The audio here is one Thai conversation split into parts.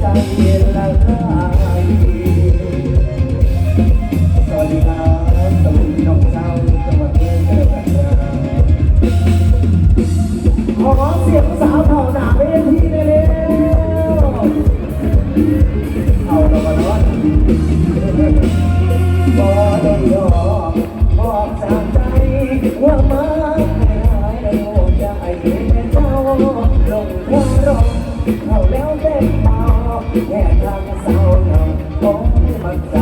ใจละลาย ขอเสียงสาวเผ่าหนาเวทีเลยเร็วเอามาเนาะบ่ไยอมบอกจากใจว่ามาให้หายใหัวใจเป็นเจ้าลงควัอเข้าแล้วเป็นเป่แค่ทางเศร้าหนังขอมัน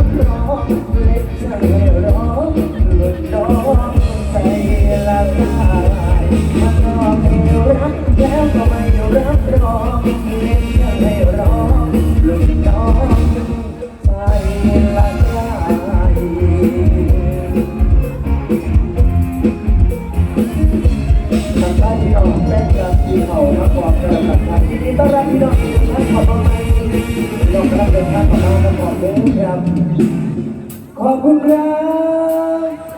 รับรองเล็กใจร้องหลุดน้องใจละลายมันหลอกให้รักแล้วก็ไม่รับรองเล็กใจร้องหลุดน้องใจละลายทางบ้านพี่น้องแฟนคลับที่เขามาบอกเจอกับทางที่นี่ต้อนรับพี่น้องทุกท่านขอบคุณมากพี่น้องกำลังเดินทางเข้ามา เองครับ ขอบคุณครับ